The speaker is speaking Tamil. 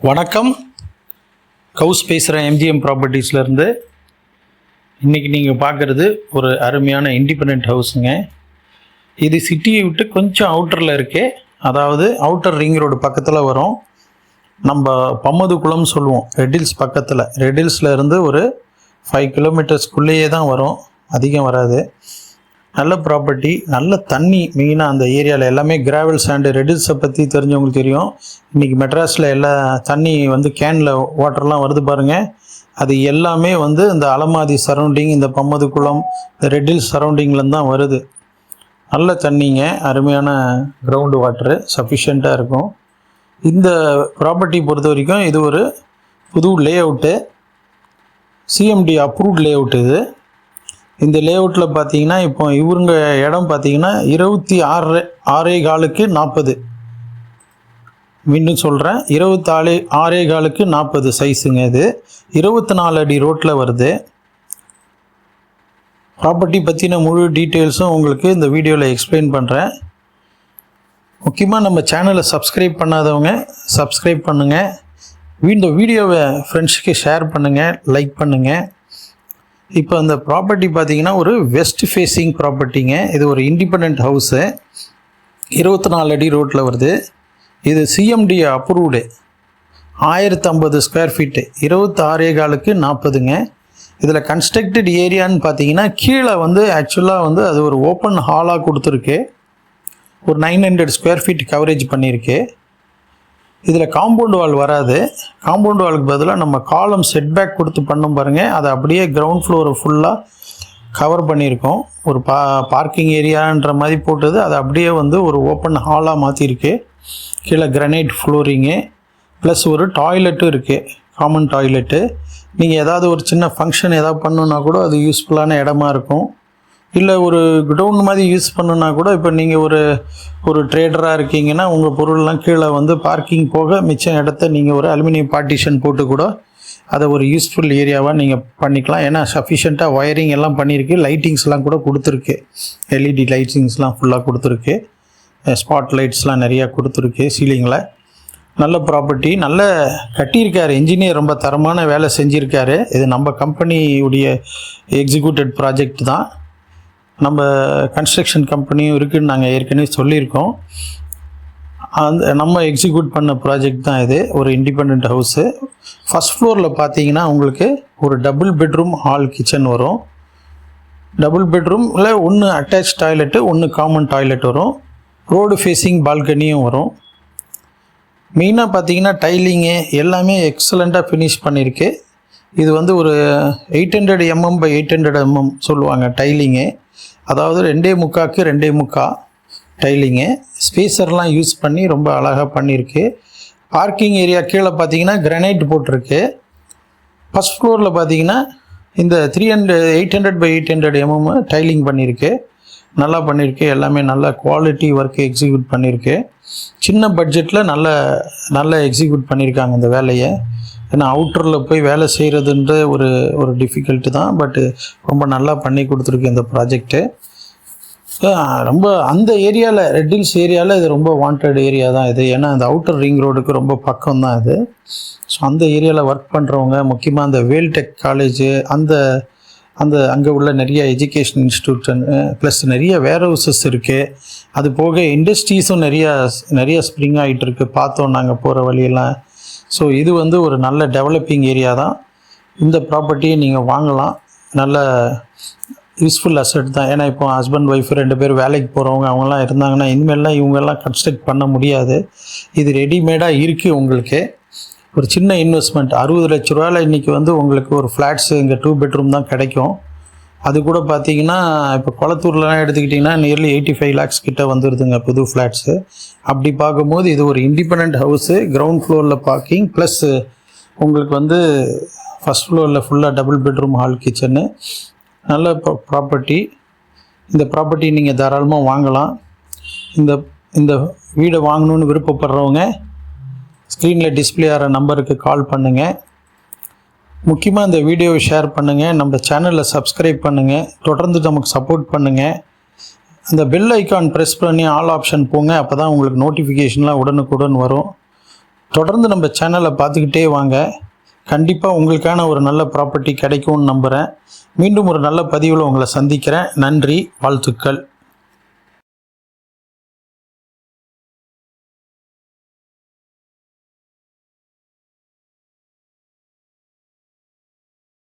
வணக்கம். கவுஸ் பேசுகிறேன் எம்ஜிஎம் ப்ராப்பர்ட்டிஸ்லேருந்து இன்றைக்கி நீங்கள் பார்க்குறது ஒரு அருமையான இண்டிபெண்ட் ஹவுஸுங்க இது சிட்டியை விட்டு கொஞ்சம் அவுட்டரில் இருக்கே. அதாவது அவுட்டர் ரிங் ரோடு பக்கத்தில் வரும். நம்ம பம்மது குளம் சொல்லுவோம். ரெட்டில்ஸ் பக்கத்தில். ரெட்டில்ஸில் இருந்து ஒரு ஃபைவ் கிலோமீட்டர்ஸ்க்குள்ளேயே தான் வரும். அதிகம் வராது. நல்ல ப்ராப்பர்ட்டி நல்ல தண்ணி மெயினாக அந்த ஏரியாவில் எல்லாமே கிராவல் சாண்டு ரெடில்ஸை பற்றி தெரிஞ்சவங்களுக்கு தெரியும். இன்றைக்கி மெட்ராஸில் எல்லா தண்ணி வந்து கேனில் வாட்டர்லாம் வருது பாருங்கள் அது எல்லாமே வந்து இந்த அலமாதி சரௌண்டிங் இந்த பம்மது குளம் இந்த ரெட்டில் சரௌண்டிங்லேருந்து தான் வருது. நல்ல தண்ணிங்க அருமையான கிரவுண்டு வாட்டரு சஃபிஷியண்ட்டாக இருக்கும். இந்த ப்ராப்பர்ட்டி பொறுத்த வரைக்கும் இது ஒரு புது layout CMD approved layout இது. இந்த லேஅவுட்டில் பார்த்தீங்கன்னா இப்போ இவருங்க இடம் பார்த்தீங்கன்னா இருபத்தி ஆறு ஆறே காலுக்கு நாற்பது மீண்டும் சொல்கிறேன் இருபத்தாலு ஆறே காலுக்கு நாற்பது சைஸுங்க இது. இருபத்தி நாலு அடி ரோட்டில் வருது. ப்ராப்பர்ட்டி பற்றின முழு டீட்டெயில்ஸும் உங்களுக்கு இந்த வீடியோவில் எக்ஸ்பிளைன் பண்ணுறேன் முக்கியமாக நம்ம சேனலை சப்ஸ்கிரைப் பண்ணாதவங்க சப்ஸ்கிரைப் பண்ணுங்கள் இந்த வீடியோவை ஃப்ரெண்ட்ஸுக்கு ஷேர் பண்ணுங்கள் லைக் பண்ணுங்கள் இப்போ அந்த ப்ராப்பர்ட்டி பார்த்தீங்கன்னா ஒரு வெஸ்ட் ஃபேஸிங் ப்ராப்பர்ட்டிங்க இது ஒரு இண்டிபெண்ட் ஹவுஸு இருபத்தி நாலு அடி ரோட்டில் வருது. இது சிஎம்டி அப்ரூவ்டு ஆயிரத்தி ஐம்பது ஸ்கொயர் ஃபீட்டு இருபத்தாறே காலுக்கு நாற்பதுங்க. இதில் கன்ஸ்ட்ரக்டட் ஏரியான்னு பார்த்தீங்கன்னா கீழே வந்து ஆக்சுவலாக வந்து அது ஒரு ஓப்பன் ஹாலாக கொடுத்துருக்கு. ஒரு nine hundred square feet coverage பண்ணியிருக்கு. இதில் காம்பவுண்ட் வால் வராது. காம்பவுண்ட் வாலுக்கு பதிலாக நம்ம காலம் செட்பேக் கொடுத்து பண்ணும் பாருங்கள் அதை அப்படியே கிரவுண்ட் ஃப்ளோரை ஃபுல்லாக கவர் பண்ணியிருக்கோம். ஒரு பா பார்க்கிங் ஏரியான்ற மாதிரி போட்டது. அதை அப்படியே வந்து ஒரு ஓப்பன் ஹாலாக மாற்றிருக்கு கீழே கிரனைட் ஃப்ளோரிங்கு ப்ளஸ் ஒரு டாய்லெட்டும் இருக்குது காமன் டாய்லெட்டு நீங்கள் ஏதாவது ஒரு சின்ன ஃபங்க்ஷன் ஏதாவது பண்ணணுன்னா கூட அது யூஸ்ஃபுல்லான இடமா இருக்கும். இல்லை ஒரு குடவுன் மாதிரி யூஸ் பண்ணுனா கூட இப்போ நீங்கள் ஒரு ஒரு ட்ரேடராக இருக்கீங்கன்னா உங்கள் பொருள்லாம் கீழே வந்து பார்க்கிங் போக மிச்சம் இடத்த நீங்கள் ஒரு அலுமினியம் பார்ட்டிஷன் போட்டு கூட அதை ஒரு யூஸ்ஃபுல் ஏரியாவாக நீங்கள் பண்ணிக்கலாம். ஏன்னா சஃபிஷியண்ட்டாக ஒயரிங் எல்லாம் பண்ணியிருக்கு. லைட்டிங்ஸ்லாம் கூட கொடுத்துருக்கு. எல்இடி லைட்டிங்ஸ்லாம் ஃபுல்லாக கொடுத்துருக்கு. ஸ்பாட் லைட்ஸ்லாம் நிறையா கொடுத்துருக்கு சீலிங்கில் நல்ல ப்ராப்பர்ட்டி நல்ல கட்டியிருக்காரு. இன்ஜினியர் ரொம்ப தரமான வேலை செஞ்சுருக்காரு. இது நம்ம கம்பெனியுடைய எக்ஸிக்யூட்டட் ப்ராஜெக்ட் தான். நம்ம கன்ஸ்ட்ரக்ஷன் கம்பெனியும் இருக்குதுன்னு நாங்கள் ஏற்கனவே சொல்லியிருக்கோம். அந்த நம்ம எக்ஸிக்யூட் பண்ண ப்ராஜெக்ட் தான் இது ஒரு இண்டிபெண்ட் ஹவுஸு ஃபஸ்ட் ஃப்ளோரில் பார்த்தீங்கன்னா உங்களுக்கு ஒரு டபுள் பெட்ரூம் ஹால் கிச்சன் வரும். டபுள் பெட்ரூமில் ஒன்று அட்டாச் டாய்லெட்டு ஒன்று காமன் டாய்லெட் வரும். ரோடு ஃபேஸிங் பால்கனியும் வரும். மெயினாக பார்த்தீங்கன்னா டைலிங்கு எல்லாமே எக்ஸலண்ட்டாக ஃபினிஷ் பண்ணியிருக்கு இது வந்து ஒரு eight hundred mm by eight hundred mm சொல்லுவாங்க டைலிங்கு அதாவது ரெண்டே முக்காக்கு ரெண்டே முக்கா டைலிங்கு. ஸ்பீசர்லாம் யூஸ் பண்ணி ரொம்ப அழகாக பண்ணியிருக்கு. பார்க்கிங் ஏரியா கீழே பார்த்தீங்கன்னா கிரனைட் போட்டிருக்கு. ஃபஸ்ட் ஃப்ளோரில் பார்த்தீங்கன்னா இந்த three hundred eight hundred by eight hundred mm tiling பண்ணியிருக்கு. நல்லா பண்ணியிருக்கு எல்லாமே நல்ல குவாலிட்டி ஒர்க் எக்ஸிக்யூட் பண்ணியிருக்கு சின்ன பட்ஜெட்டில் நல்ல நல்ல எக்ஸிக்யூட் பண்ணியிருக்காங்க இந்த வேலையை. ஏன்னா அவுட்டரில் போய் வேலை செய்கிறதுன்ற ஒரு ஒரு டிஃபிகல்ட்டு தான். பட்டு ரொம்ப நல்லா பண்ணி கொடுத்துருக்கு இந்த ப்ராஜெக்ட்டு ரொம்ப அந்த ஏரியாவில் ரெட்டில்ஸ் ஏரியாவில் இது ரொம்ப வாண்டட் ஏரியா தான் இது. ஏன்னா அந்த அவுட்டர் ரிங் ரோடுக்கு ரொம்ப பக்கம் தான் இது. ஸோ அந்த ஏரியாவில் ஒர்க் பண்ணுறவங்க முக்கியமாக அந்த வேல்டெக் காலேஜு அந்த அந்த அங்கே உள்ள நிறைய எஜுகேஷன் இன்ஸ்டியூட் ப்ளஸ் நிறைய வேர் ஹவுசஸ் இருக்குது அது போக இண்டஸ்ட்ரீஸும் நிறையா நிறைய ஸ்ப்ரிங் ஆகிட்டு இருக்குது பார்த்தோம் நாங்கள் போகிற வழியெல்லாம். ஸோ இது வந்து ஒரு நல்ல டெவலப்பிங் ஏரியா தான். இந்த ப்ராப்பர்ட்டியை நீங்கள் வாங்கலாம். நல்ல யூஸ்ஃபுல் அசட் தான். ஏன்னா இப்போ ஹஸ்பண்ட் ஒய்ஃப் ரெண்டு பேர் வேலைக்கு போகிறவங்க அவங்கலாம் இருந்தாங்கன்னா இனிமேல்லாம் இவங்கெல்லாம் கன்ஸ்ட்ரக்ட் பண்ண முடியாது. இது ரெடிமேடாக இருக்குது உங்களுக்கு. ஒரு சின்ன இன்வெஸ்ட்மெண்ட் அறுபது லட்ச ரூபாயில் இன்றைக்கி வந்து உங்களுக்கு ஒரு ஃப்ளாட்ஸ் இங்கே டூ பெட்ரூம் தான் கிடைக்கும். அது கூட பார்த்தீங்கன்னா இப்போ குளத்தூர்லலாம் எடுத்துக்கிட்டிங்கன்னா நியர்லி எயிட்டி ஃபைவ் லேக்ஸ் கிட்ட வந்துடுதுங்க புது ஃப்ளாட்ஸு அப்படி பார்க்கும்போது இது ஒரு இண்டிபெண்ட் ஹவுஸு கிரவுண்ட் ஃப்ளோரில் பார்க்கிங் ப்ளஸ் உங்களுக்கு வந்து ஃபஸ்ட் ஃப்ளோரில் ஃபுல்லாக டபுள் பெட்ரூம் ஹால் கிச்சனு நல்ல ப்ராப்பர்ட்டி இந்த ப்ராப்பர்ட்டி நீங்கள் தாராளமாக வாங்கலாம். இந்த இந்த வீடை வாங்கணுன்னு விருப்பப்படுறவங்க ஸ்க்ரீனில் டிஸ்பிளே ஆகிற நம்பருக்கு கால் பண்ணுங்கள் முக்கியமாக இந்த வீடியோவை ஷேர் பண்ணுங்கள் நம்ம சேனலை சப்ஸ்கிரைப் பண்ணுங்கள் தொடர்ந்து நமக்கு சப்போர்ட் பண்ணுங்கள் அந்த பெல் ஐக்கான் ப்ரெஸ் பண்ணி ஆல் ஆப்ஷன் போங்க. அப்போ தான் உங்களுக்கு நோட்டிஃபிகேஷன்லாம் உடனுக்குடன் வரும். தொடர்ந்து நம்ம சேனலை பார்த்துக்கிட்டே வாங்க. கண்டிப்பாக உங்களுக்கான ஒரு நல்ல ப்ராப்பர்ட்டி கிடைக்கும்னு நம்புகிறேன் மீண்டும் ஒரு நல்ல பதிவில் உங்களை சந்திக்கிறேன். நன்றி வாழ்த்துக்கள்.